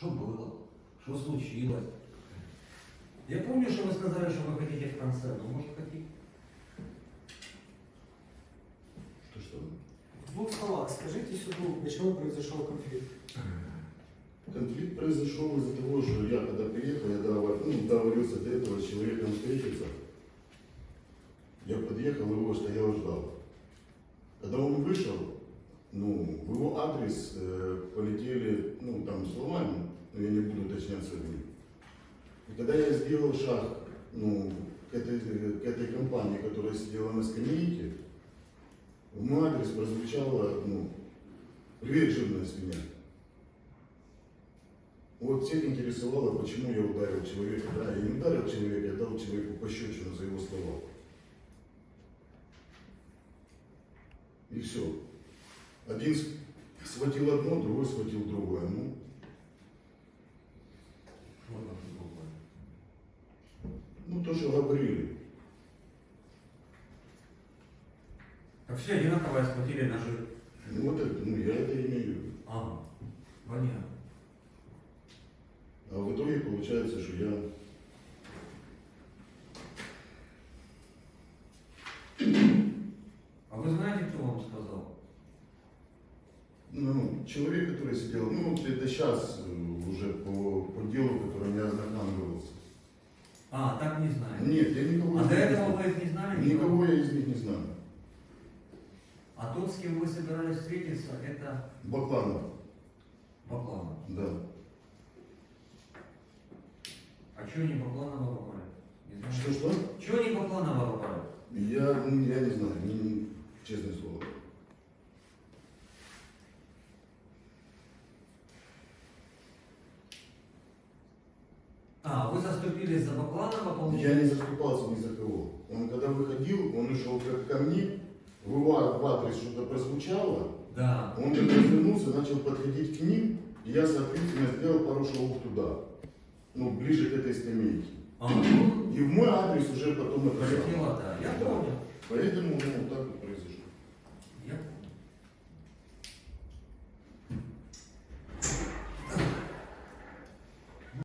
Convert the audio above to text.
Что было? Что случилось? Я помню, что вы сказали, что вы хотите в конце. Ну, может, хотите? Что что? В двух словах скажите суду, почему произошел конфликт. Конфликт произошел из-за того, что я когда приехал, я договор- ну, договорился до этого с человеком встретиться. Я подъехал, его стоял, ждал. Когда он вышел, ну, в его адрес э, полетели, ну, там, словами, но я не буду уточняться в них. И когда я сделал шаг, ну, к этой, к этой компании, которая сидела на скамейке, в мой адрес прозвучало, ну, привет, жирная свинья. Вот всех интересовало, почему я ударил человека. Да, я не ударил человека, я дал человеку пощечину за его слова. И все. Один схватил одно, другой схватил другое. Ну, Что там другое? ну то, говорили. Так все одинаково схватили ножи. Ну, вот это, ну, я это имею в виду. Ага, понятно. А в итоге получается, что я А вы знаете, кто вам сказал? Ну, человек, который сидел, ну, вот это сейчас уже по, по делу, которым я ознакомился. А, так не знаю. Нет, я никого А из до них не этого знаю. вы их не знали? Никого я из них не знаю. А тот, с кем вы собирались встретиться, это Бакланов, Бакланов. да. А чего не Бакланова попали? Не знаю. Что-что? Чего не Бакланова попали? Я, ну, я не знаю, не- не- Вы заступились за Бакланова? Я не заступался ни за кого. Он когда выходил, он ушел как ко мне, в в адрес что-то прозвучало, Да. он как развернулся, начал подходить к ним, и я, соответственно, сделал пару шагов туда, ну, ближе к этой скамейке. А, ну, И в мой адрес уже потом это пролетело, да. Я понял. Поэтому, ну, вот так вот